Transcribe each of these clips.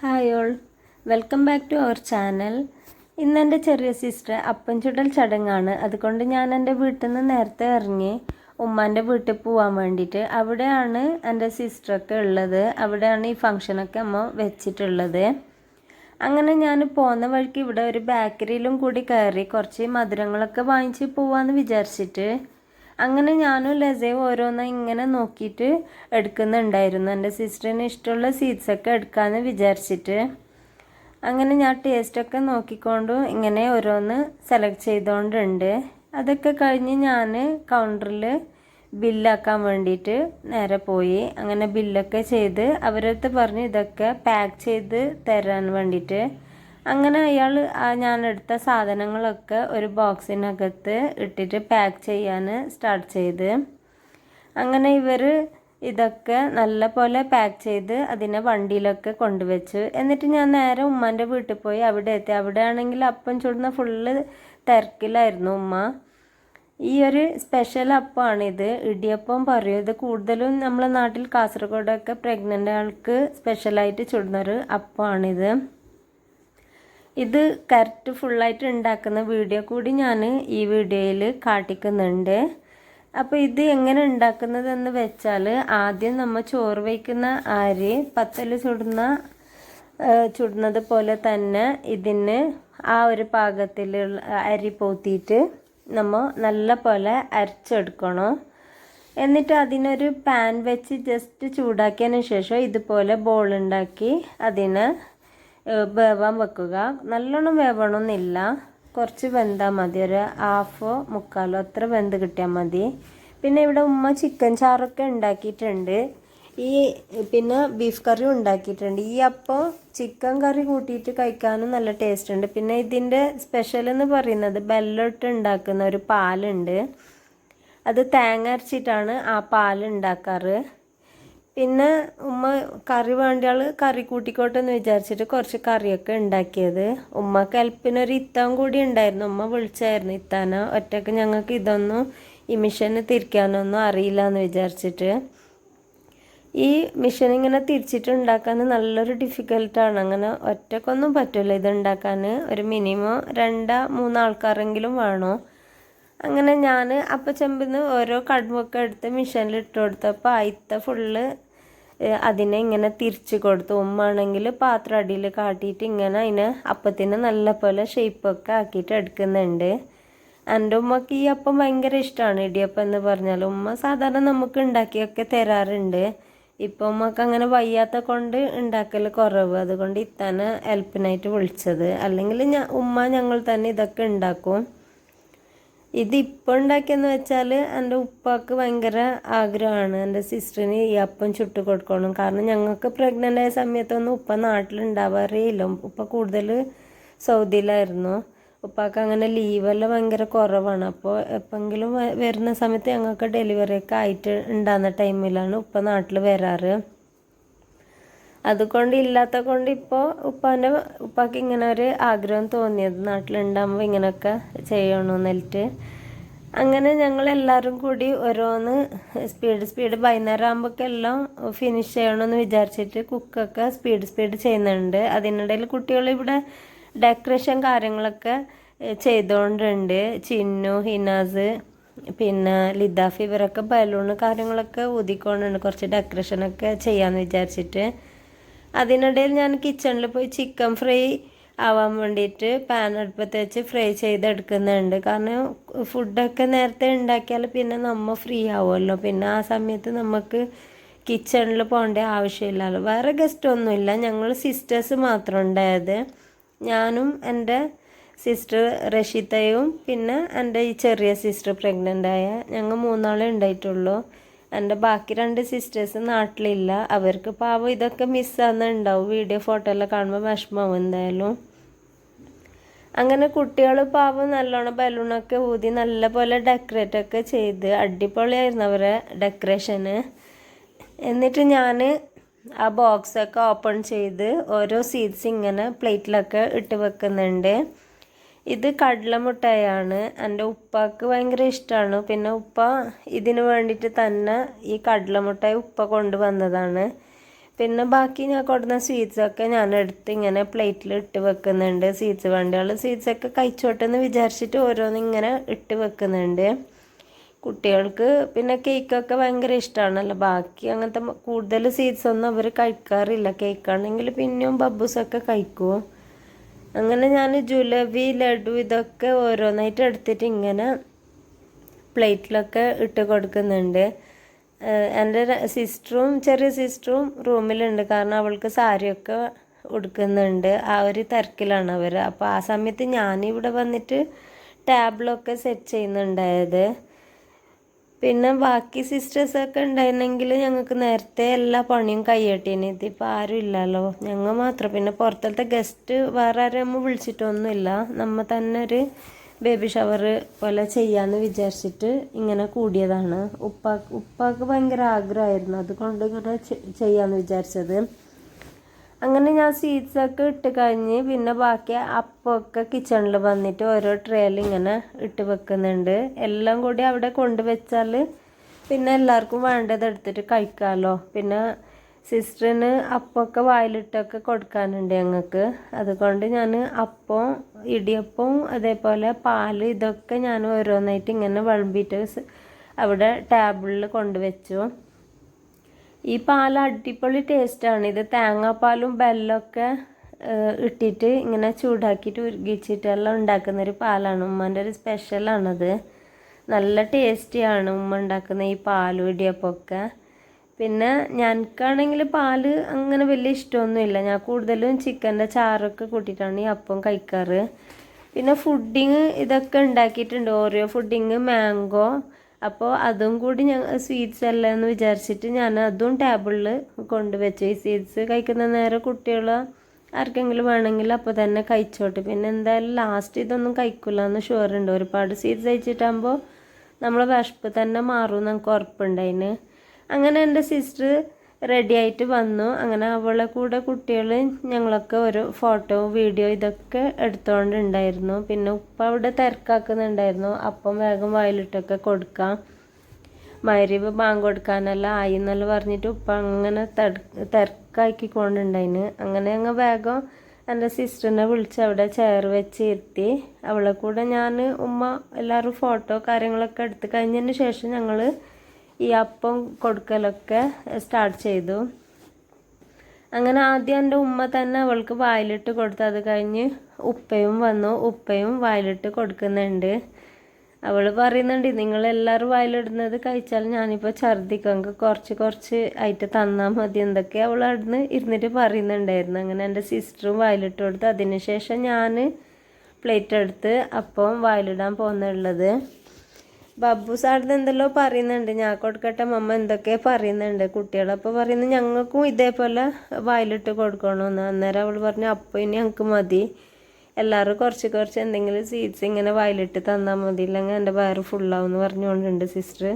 Hi all welcome back to our channel ഇന്ന് എന്റെ ചെറിയ സിസ്റ്റർ അപ്പം ചുടൽ ചടങ്ങാണ്. അതുകൊണ്ട് ഞാൻ എന്റെ വീട്ടിൽ നിന്ന് നേരത്തെ ഇറങ്ങി ഉമ്മാന്റെ വീട്ടിൽ പോകാൻ വേണ്ടിയിട്ട്. അവിടെയാണ് എന്റെ സിസ്റ്ററൊക്കെ ഉള്ളത്. അവിടെയാണ് ഈ ഫങ്ഷനൊക്കെ അമ്മ വെച്ചിട്ടുള്ളത്. അങ്ങനെ ഞാൻ പോകുന്ന വഴിക്ക് ഇവിടെ ഒരു ബേക്കറിയിലും കൂടി കയറി കുറച്ച് മധുരങ്ങളൊക്കെ വാങ്ങിച്ച് പോവാമെന്ന് വിചാരിച്ചിട്ട് അങ്ങനെ ഞാനും ലസയും ഓരോന്ന് ഇങ്ങനെ നോക്കിയിട്ട് എടുക്കുന്നുണ്ടായിരുന്നു. എന്റെ സിസ്റ്ററിന് ഇഷ്ടമുള്ള സീഡ്സൊക്കെ എടുക്കാമെന്ന് വിചാരിച്ചിട്ട്. അങ്ങനെ ഞാൻ ടേസ്റ്റൊക്കെ നോക്കിക്കൊണ്ട് ഇങ്ങനെ ഓരോന്ന് സെലക്ട് ചെയ്തുകൊണ്ടുണ്ട് അതൊക്കെ കഴിഞ്ഞ് ഞാൻ കൗണ്ടറിൽ ബില്ലാക്കാൻ വേണ്ടിയിട്ട് നേരെ പോയി. അങ്ങനെ ബില്ലൊക്കെ ചെയ്ത് അവരടുത്ത് പറഞ്ഞ് ഇതൊക്കെ പാക്ക് ചെയ്ത് തരാൻ വേണ്ടിയിട്ട്. അങ്ങനെ അയാൾ ഞാൻ എടുത്ത സാധനങ്ങളൊക്കെ ഒരു ബോക്സിനകത്ത് ഇട്ടിട്ട് പാക്ക് ചെയ്യാൻ സ്റ്റാർട്ട് ചെയ്ത്. അങ്ങനെ ഇവർ ഇതൊക്കെ നല്ല പോലെ പാക്ക് ചെയ്ത് അതിനെ വണ്ടിയിലൊക്കെ കൊണ്ടുവച്ചു. എന്നിട്ട് ഞാൻ നേരെ ഉമ്മാന്റെ വീട്ടിൽ പോയി. അവിടെ എത്തി അവിടെ ആണെങ്കിൽ അപ്പം ചുടുന്ന ഫുള്ള് തിരക്കിലായിരുന്നു ഉമ്മ. ഈ ഒരു സ്പെഷ്യൽ അപ്പമാണിത് ഇടിയപ്പം പറയും. ഇത് കൂടുതലും നമ്മളെ നാട്ടിൽ കാസർഗോഡൊക്കെ പ്രഗ്നന്റ് ആൾക്ക് സ്പെഷ്യലായിട്ട് ചുടുന്നൊരു അപ്പമാണിത് ഇത് കറക്റ്റ് ഫുള്ളായിട്ട് ഉണ്ടാക്കുന്ന വീഡിയോ കൂടി ഞാൻ ഈ വീഡിയോയിൽ കാട്ടിക്കുന്നുണ്ട്. അപ്പോൾ ഇത് എങ്ങനെ ഉണ്ടാക്കുന്നതെന്ന് വെച്ചാൽ ആദ്യം നമ്മൾ ചോറ് വയ്ക്കുന്ന അരി പത്തൽ ചുടുന്ന ചുടുന്നത് പോലെ തന്നെ ഇതിന് ആ ഒരു പാകത്തിലുള്ള അരി പോത്തിയിട്ട് നമ്മൾ നല്ല പോലെ അരച്ചെടുക്കണം. എന്നിട്ട് അതിനൊരു പാൻ വെച്ച് ജസ്റ്റ് ചൂടാക്കിയതിന് ശേഷം ഇതുപോലെ ബോൾ ഉണ്ടാക്കി അതിനെ വേവാൻ വെക്കുക. നല്ലോണം വേവണമെന്നില്ല കുറച്ച് വെന്താൽ മതി. ഒരു ഹാഫോ മുക്കാലോ അത്ര വെന്ത് കിട്ടിയാൽ മതി. പിന്നെ ഇവിടെ ഉമ്മ ചിക്കൻ ചാറൊക്കെ ഉണ്ടാക്കിയിട്ടുണ്ട്. ഈ പിന്നെ ബീഫ് കറി ഉണ്ടാക്കിയിട്ടുണ്ട്. ഈ അപ്പോൾ ചിക്കൻ കറി കൂട്ടിയിട്ട് കഴിക്കാനും നല്ല ടേസ്റ്റ് ഉണ്ട്. പിന്നെ ഇതിന്റെ സ്പെഷ്യൽ എന്ന് പറയുന്നത് ബെല്ലിട്ട് ഉണ്ടാക്കുന്ന ഒരു പാലുണ്ട്. അത് തേങ്ങ അരച്ചിട്ടാണ് ആ പാൽ ഉണ്ടാക്കാറ്. പിന്നെ ഉമ്മ കറി വേണ്ടിയാൾ കറി കൂട്ടിക്കോട്ടെ എന്ന് വിചാരിച്ചിട്ട് കുറച്ച് കറിയൊക്കെ ഉണ്ടാക്കിയത്. ഉമ്മക്ക് ഹെൽപ്പിനൊരു ഇത്താൻ കൂടി ഉണ്ടായിരുന്നു. ഉമ്മ വിളിച്ചായിരുന്നു. ഇത്താന ഒറ്റയ്ക്ക് ഞങ്ങൾക്ക് ഇതൊന്നും ഈ മിഷന് തിരിക്കാനൊന്നും അറിയില്ല എന്ന് വിചാരിച്ചിട്ട്. ഈ മിഷൻ ഇങ്ങനെ തിരിച്ചിട്ട് ഉണ്ടാക്കാൻ നല്ലൊരു ഡിഫിക്കൽട്ടാണ് അങ്ങനെ ഒറ്റക്കൊന്നും പറ്റില്ല ഇതുണ്ടാക്കാൻ ഒരു മിനിമം രണ്ടാ മൂന്നാൾക്കാരെങ്കിലും വേണോ. അങ്ങനെ ഞാൻ അപ്പം ചെമ്പിന്ന് ഓരോ കടുമൊക്കെ എടുത്ത് മിഷനിൽ ഇട്ട് കൊടുത്തപ്പോൾ ആയിത്ത ഫുള്ള് അതിനെ ഇങ്ങനെ തിരിച്ചു കൊടുത്തു ഉമ്മാണെങ്കിൽ പാത്രം അടിയിൽ കാട്ടിയിട്ട് ഇങ്ങനെ അതിനെ അപ്പത്തിന് നല്ല പോലെ ഷേപ്പൊക്കെ ആക്കിയിട്ട് എടുക്കുന്നുണ്ട്. എന്റെ ഉമ്മക്ക് ഈ അപ്പം ഭയങ്കര ഇഷ്ടമാണ് ഇടിയപ്പം എന്ന് പറഞ്ഞാൽ. ഉമ്മ സാധാരണ നമുക്ക് ഉണ്ടാക്കിയൊക്കെ തരാറുണ്ട്. ഇപ്പം ഉമ്മക്ക് അങ്ങനെ വയ്യാത്ത കൊണ്ട് ഉണ്ടാക്കൽ കുറവ്. അതുകൊണ്ട് ഇത്തന്നെ ഹെൽപ്പിനായിട്ട് വിളിച്ചത്. അല്ലെങ്കിൽ ഞാൻ ഉമ്മ ഞങ്ങൾ തന്നെ ഇതൊക്കെ ഉണ്ടാക്കും. ഇത് ഇപ്പോൾ ഉണ്ടാക്കിയെന്ന് വെച്ചാൽ എന്റെ ഉപ്പാക്ക് ഭയങ്കര ആഗ്രഹമാണ്. എന്റെ സിസ്റ്ററിന് ഈ അപ്പം ചുട്ട് കൊടുക്കണം. കാരണം ഞങ്ങൾക്ക് പ്രഗ്നന്റ് ആയ സമയത്തൊന്നും ഉപ്പ നാട്ടിലുണ്ടാവാറേ ഇല്ല ഉപ്പ കൂടുതൽ സൗദിയിലായിരുന്നു. ഉപ്പാക്ക് അങ്ങനെ ലീവെല്ലാം ഭയങ്കര കുറവാണ്. അപ്പോൾ എപ്പെങ്കിലും വരുന്ന സമയത്ത് ഞങ്ങൾക്ക് ഡെലിവറി ഒക്കെ ആയിട്ട് ഉണ്ടാകുന്ന ടൈമിലാണ് ഉപ്പ നാട്ടിൽ വരാറ്. അതുകൊണ്ട് ഇല്ലാത്ത കൊണ്ട് ഇപ്പോൾ ഉപ്പാന്റെ ഉപ്പാക്ക് ഇങ്ങനെ ഒരു ആഗ്രഹം തോന്നിയത്. നാട്ടിലുണ്ടാകുമ്പോൾ ഇങ്ങനെയൊക്കെ ചെയ്യണമെന്നിട്ട് അങ്ങനെ ഞങ്ങൾ എല്ലാവരും കൂടി ഓരോന്ന് സ്പീഡ് സ്പീഡ് വൈകുന്നേരം ആകുമ്പോഴൊക്കെ എല്ലാം ഫിനിഷ് ചെയ്യണമെന്ന് വിചാരിച്ചിട്ട് കുക്കൊക്കെ സ്പീഡ് സ്പീഡ് ചെയ്യുന്നുണ്ട്. അതിനിടയിൽ കുട്ടികൾ ഇവിടെ ഡെക്കറേഷൻ കാര്യങ്ങളൊക്കെ ചെയ്തുകൊണ്ടുണ്ട് ചിന്നു ഹിനാസ് പിന്നെ ലിദാഫ് ഇവരൊക്കെ ബലൂൺ കാര്യങ്ങളൊക്കെ ഊതിക്കൊണ്ടുണ്ട് കുറച്ച് ഡെക്കറേഷനൊക്കെ ചെയ്യാമെന്ന് വിചാരിച്ചിട്ട്. അതിനിടയിൽ ഞാൻ കിച്ചണിൽ പോയി ചിക്കൻ ഫ്രൈ ആവാൻ വേണ്ടിയിട്ട് പാൻ അടുപ്പത്ത് വെച്ച് ഫ്രൈ ചെയ്തെടുക്കുന്നുണ്ട്. കാരണം ഫുഡൊക്കെ നേരത്തെ ഉണ്ടാക്കിയാൽ പിന്നെ നമ്മൾ ഫ്രീ ആവുമല്ലോ. പിന്നെ ആ സമയത്ത് നമുക്ക് കിച്ചണിൽ പോകേണ്ട ആവശ്യമില്ലല്ലോ. വേറെ ഗസ്റ്റ് ഒന്നുമില്ല. ഞങ്ങൾ സിസ്റ്റേഴ്സ് മാത്രം ഉണ്ടായത്. ഞാനും എന്റെ സിസ്റ്റർ റഷിതയും പിന്നെ എന്റെ ഈ ചെറിയ സിസ്റ്റർ പ്രഗ്നന്റ് ആയ ഞങ്ങൾ മൂന്നാളേ ഉണ്ടായിട്ടുള്ളൂ. എന്റെ ബാക്കി രണ്ട് സിസ്റ്റേഴ്സ് നാട്ടിലില്ല. അവർക്ക് പാവം ഇതൊക്കെ മിസ്സാകുന്നുണ്ടാവും വീഡിയോ ഫോട്ടോ എല്ലാം കാണുമ്പോൾ വിഷമാവും എന്തായാലും. അങ്ങനെ കുട്ടികൾ പാവം നല്ലോണം ബലൂണൊക്കെ ഊതി നല്ലപോലെ ഡെക്കറേറ്റ് ഒക്കെ ചെയ്ത് അടിപൊളിയായിരുന്നു അവരെ ഡെക്കറേഷന് എന്നിട്ട് ഞാൻ ആ ബോക്സൊക്കെ ഓപ്പൺ ചെയ്ത് ഓരോ സീഡ്സ് ഇങ്ങനെ പ്ലേറ്റിലൊക്കെ ഇട്ട് വെക്കുന്നുണ്ട്. ഇത് കടലമുട്ടായാണ്. എന്റെ ഉപ്പാക്ക് ഭയങ്കര ഇഷ്ടമാണ് പിന്നെ ഉപ്പ ഇതിന് വേണ്ടിയിട്ട് തന്നെ ഈ കടലമുട്ടായി ഉപ്പ കൊണ്ടുവന്നതാണ്. പിന്നെ ബാക്കി ഞാൻ കൊടുന്ന സ്വീറ്റ്സൊക്കെ ഞാൻ എടുത്ത് ഇങ്ങനെ പ്ലേറ്റിൽ ഇട്ട് വെക്കുന്നുണ്ട്. സ്വീറ്റ്സ് വേണ്ടിയുള്ള സ്വീറ്റ്സൊക്കെ കഴിച്ചോട്ടെന്ന് വിചാരിച്ചിട്ട് ഓരോന്ന് ഇങ്ങനെ ഇട്ട് വെക്കുന്നുണ്ട്. കുട്ടികൾക്ക് പിന്നെ കേക്കൊക്കെ ഭയങ്കര ഇഷ്ടമാണല്ലോ ബാക്കി അങ്ങനത്തെ കൂടുതൽ സ്വീറ്റ്സ് ഒന്നും അവർ കഴിക്കാറില്ല. കേക്കാണെങ്കിൽ പിന്നെയും ബബ്ബൂസൊക്കെ കഴിക്കും. അങ്ങനെ ഞാൻ ജുലബി ലഡു ഇതൊക്കെ ഓരോന്നായിട്ട് എടുത്തിട്ട് ഇങ്ങനെ പ്ലേറ്റിലൊക്കെ ഇട്ട് കൊടുക്കുന്നുണ്ട്. എന്റെ സിസ്റ്ററും ചെറിയ സിസ്റ്ററും റൂമിലുണ്ട്. കാരണം അവൾക്ക് സാരിയൊക്കെ ഉടുക്കുന്നുണ്ട്. ആ ഒരു തിരക്കിലാണ് അവർ അപ്പോൾ ആ സമയത്ത് ഞാനിവിടെ വന്നിട്ട് ടേബിളൊക്കെ സെറ്റ് ചെയ്യുന്നുണ്ടായത്. പിന്നെ ബാക്കി സിസ്റ്റേഴ്സ് ഒക്കെ ഉണ്ടായിരുന്നെങ്കിൽ ഞങ്ങൾക്ക് നേരത്തെ എല്ലാ പണിയും കൈയ്യട്ടീന്. ഇതിപ്പോൾ ആരും ഇല്ലല്ലോ. ഞങ്ങൾ മാത്രം. പിന്നെ പുറത്തത്തെ ഗസ്റ്റ് വേറെ ആരും വിളിച്ചിട്ടൊന്നുമില്ല. നമ്മൾ തന്നെ ഒരു ബേബി ഷവർ പോലെ ചെയ്യാമെന്ന് വിചാരിച്ചിട്ട് ഇങ്ങനെ കൂടിയതാണ്. ഉപ്പാക്ക് ഉപ്പാക്ക് ഭയങ്കര ആഗ്രഹമായിരുന്നു. അതുകൊണ്ട് ഇങ്ങനെ ചെയ്യാമെന്ന് വിചാരിച്ചത്. അങ്ങനെ ഞാൻ സീഡ്സൊക്കെ ഇട്ട് കഴിഞ്ഞ് പിന്നെ ബാക്കി അപ്പമൊക്കെ കിച്ചണിൽ വന്നിട്ട് ഓരോ ട്രേയിൽ ഇങ്ങനെ ഇട്ട് വെക്കുന്നുണ്ട്. എല്ലാം കൂടി അവിടെ കൊണ്ടുവച്ചാൽ പിന്നെ എല്ലാവർക്കും വേണ്ടത് എടുത്തിട്ട് കഴിക്കാമല്ലോ പിന്നെ സിസ്റ്ററിന് അപ്പമൊക്കെ വായിലിട്ടൊക്കെ കൊടുക്കാനുണ്ട് ഞങ്ങൾക്ക്. അതുകൊണ്ട് ഞാൻ അപ്പം ഇടിയപ്പവും അതേപോലെ പാൽ ഇതൊക്കെ ഞാൻ ഓരോന്നായിട്ട് ഇങ്ങനെ വിളമ്പിയിട്ട് അവിടെ ടേബിളിൽ കൊണ്ടുവച്ചു ഈ പാൽ അടിപൊളി ടേസ്റ്റാണ് ഇത് തേങ്ങാപ്പാലും ബെല്ലമൊക്കെ ഇട്ടിട്ട് ഇങ്ങനെ ചൂടാക്കിയിട്ട് ഉരുകിച്ചിട്ടെല്ലാം ഉണ്ടാക്കുന്ന ഒരു പാലാണ്. ഉമ്മന്റെ ഒരു സ്പെഷ്യലാണത് നല്ല ടേസ്റ്റിയാണ് ഉമ്മ ഉണ്ടാക്കുന്ന ഈ പാലും ഇടിയപ്പമൊക്കെ. പിന്നെ ഞങ്ങൾക്കാണെങ്കിൽ പാൽ അങ്ങനെ വലിയ ഇഷ്ടമൊന്നുമില്ല. ഞാൻ കൂടുതലും ചിക്കന്റെ ചാറൊക്കെ കൂട്ടിയിട്ടാണ് ഈ അപ്പം കഴിക്കാറ്. പിന്നെ ഫുഡിങ് ഇതൊക്കെ ഉണ്ടാക്കിയിട്ടുണ്ട്. ഓരോ ഫുഡിങ് മാംഗോ അപ്പോൾ അതും കൂടി ഞാൻ സ്വീറ്റ്സ് അല്ല എന്ന് വിചാരിച്ചിട്ട് ഞാൻ അതും ടേബിളിൽ കൊണ്ടുവച്ചു. ഈ സ്വീറ്റ്സ് കഴിക്കുന്ന നേരം കുട്ടികൾ ആർക്കെങ്കിലും വേണമെങ്കിൽ അപ്പോൾ തന്നെ കഴിച്ചോട്ടെ. പിന്നെ എന്തായാലും ലാസ്റ്റ് ഇതൊന്നും കഴിക്കില്ല എന്ന് ഉണ്ട്. ഒരുപാട് സ്വീറ്റ്സ് കഴിച്ചിട്ടാകുമ്പോൾ നമ്മളെ വിശപ്പ് തന്നെ മാറും നമുക്ക് ഉറപ്പുണ്ടായിന്. അങ്ങനെ എന്റെ സിസ്റ്റർ റെഡി ആയിട്ട് വന്നു. അങ്ങനെ അവളെ കൂടെ കുട്ടികൾ ഞങ്ങളൊക്കെ ഒരു ഫോട്ടോ വീഡിയോ ഇതൊക്കെ എടുത്തുകൊണ്ടുണ്ടായിരുന്നു പിന്നെ ഉപ്പ അവിടെ തിരക്കാക്കുന്നുണ്ടായിരുന്നു. അപ്പം വേഗം വായിലിട്ടൊക്കെ കൊടുക്കാം. മരുവ് ബാങ്ക് കൊടുക്കാനല്ല ആയി എന്നല്ല പറഞ്ഞിട്ട് ഉപ്പ അങ്ങനെ തിരക്കാക്കിക്കൊണ്ടുണ്ടായിന്. അങ്ങനെ അങ്ങ് വേഗം എന്റെ സിസ്റ്ററിനെ വിളിച്ച് അവിടെ ചെയർ വെച്ച് ഇരുത്തി അവളെ കൂടെ ഞാൻ ഉമ്മ എല്ലാവരും ഫോട്ടോ കാര്യങ്ങളൊക്കെ എടുത്ത് കഴിഞ്ഞതിന് ശേഷം ഞങ്ങൾ ഈ അപ്പം കൊടുക്കലൊക്കെ സ്റ്റാർട്ട് ചെയ്തു. അങ്ങനെ ആദ്യം എന്റെ ഉമ്മ തന്നെ അവൾക്ക് വായിലിട്ട് കൊടുത്തു അത് കഴിഞ്ഞ് ഉപ്പയും വന്നു. ഉപ്പയും വായിലിട്ട് കൊടുക്കുന്നുണ്ട്. അവൾ പറയുന്നുണ്ട് നിങ്ങളെല്ലാവരും വായിലിടുന്നത് കഴിച്ചാൽ ഞാനിപ്പോൾ ഛർദിക്കും എനിക്ക് കുറച്ച് കുറച്ച് ആയിട്ട് തന്നാൽ മതി. എന്തൊക്കെ അവൾ അവിടുന്ന് ഇരുന്നിട്ട് പറയുന്നുണ്ടായിരുന്നു. അങ്ങനെ എന്റെ സിസ്റ്ററും വായിലിട്ട് കൊടുത്തു. അതിനുശേഷം ഞാൻ പ്ലേറ്റ് എടുത്ത് അപ്പം വായിലിടാൻ പോകുന്നുള്ളത് ബബ്ബു സാറിന് എന്തെല്ലോ പറയുന്നുണ്ട്. ഞാൻ കൊടുക്കട്ടെ മമ്മ എന്തൊക്കെ പറയുന്നുണ്ട്. കുട്ടികളപ്പോൾ പറയുന്നു ഞങ്ങൾക്കും ഇതേപോലെ വായിലിട്ട് കൊടുക്കണമെന്ന് അന്നേരം അവൾ പറഞ്ഞു അപ്പോൾ ഇനി ഞങ്ങൾക്ക് മതി. എല്ലാവരും കുറച്ച് കുറച്ച് എന്തെങ്കിലും സീഡ്സ് ഇങ്ങനെ വായിലിട്ട് തന്നാൽ മതി. ഇല്ലെങ്കിൽ എന്റെ വയറ് ഫുള്ളാവും എന്ന് പറഞ്ഞുകൊണ്ടുണ്ട് സിസ്റ്റർ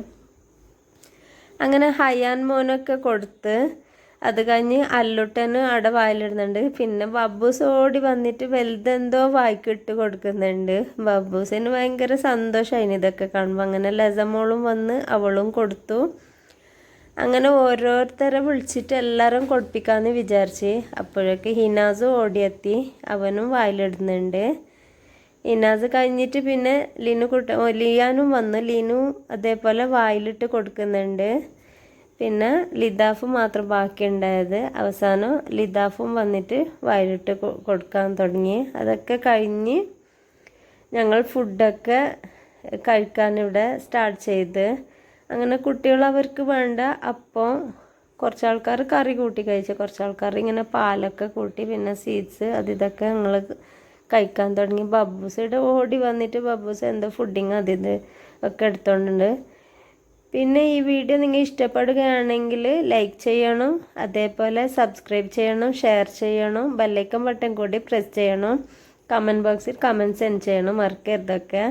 അങ്ങനെ ഹയാൻ മോനൊക്കെ കൊടുത്ത് അത് കഴിഞ്ഞ് അല്ലുട്ടന് അവിടെ വായിലിടുന്നുണ്ട്. പിന്നെ ബബ്ബൂസ് ഓടി വന്നിട്ട് വലുതെന്തോ വായിക്കിട്ട് കൊടുക്കുന്നുണ്ട്. ബബ്ബൂസിന് ഭയങ്കര സന്തോഷമായിന് ഇതൊക്കെ കാണുമ്പോൾ അങ്ങനെ ലസമോളും വന്ന് അവളും കൊടുത്തു. അങ്ങനെ ഓരോരുത്തരെ വിളിച്ചിട്ട് എല്ലാവരും കൊടുപ്പിക്കാമെന്ന് വിചാരിച്ച് അപ്പോഴൊക്കെ ഹിനാസ് ഓടിയെത്തി. അവനും വായിലിടുന്നുണ്ട്. ഇനാസ് കഴിഞ്ഞിട്ട് പിന്നെ ലിനു കുട്ട ലിയാനും വന്നു. ലിനു അതേപോലെ വായിലിട്ട് കൊടുക്കുന്നുണ്ട്. പിന്നെ ലിതാഫും മാത്രം ബാക്കിയുണ്ടായത്. അവസാനം ലിതാഫും വന്നിട്ട് വയലിട്ട് കൊടുക്കാൻ തുടങ്ങി. അതൊക്കെ കഴിഞ്ഞ് ഞങ്ങൾ ഫുഡൊക്കെ കഴിക്കാനിവിടെ സ്റ്റാർട്ട് ചെയ്ത്. അങ്ങനെ കുട്ടികൾ അവർക്ക് വേണ്ട അപ്പോൾ കുറച്ച് ആൾക്കാർ കറി കൂട്ടി കഴിച്ചു. കുറച്ച് ആൾക്കാർ ഇങ്ങനെ പാലൊക്കെ കൂട്ടി പിന്നെ സീഡ്സ് അത് ഇതൊക്കെ ഞങ്ങൾ കഴിക്കാൻ തുടങ്ങി. ബബൂസയുടെ ഓടി വന്നിട്ട് ബബ്ബൂസ് എന്തോ ഫുഡിങ് അതിത് ഒക്കെ എടുത്തോണ്ടുണ്ട്. പിന്നെ ഈ വീഡിയോ നിങ്ങൾ ഇഷ്ടപ്പെടുകയാണെങ്കിൽ ലൈക്ക് ചെയ്യണം അതേപോലെ സബ്സ്ക്രൈബ് ചെയ്യണം ഷെയർ ചെയ്യണം ബെല്ലൈക്കൺ ബട്ടൺ കൂടി പ്രസ് ചെയ്യണം. കമന്റ് ബോക്സിൽ കമന്റ് സെൻഡ് ചെയ്യണം മറക്കരുതൊക്കെ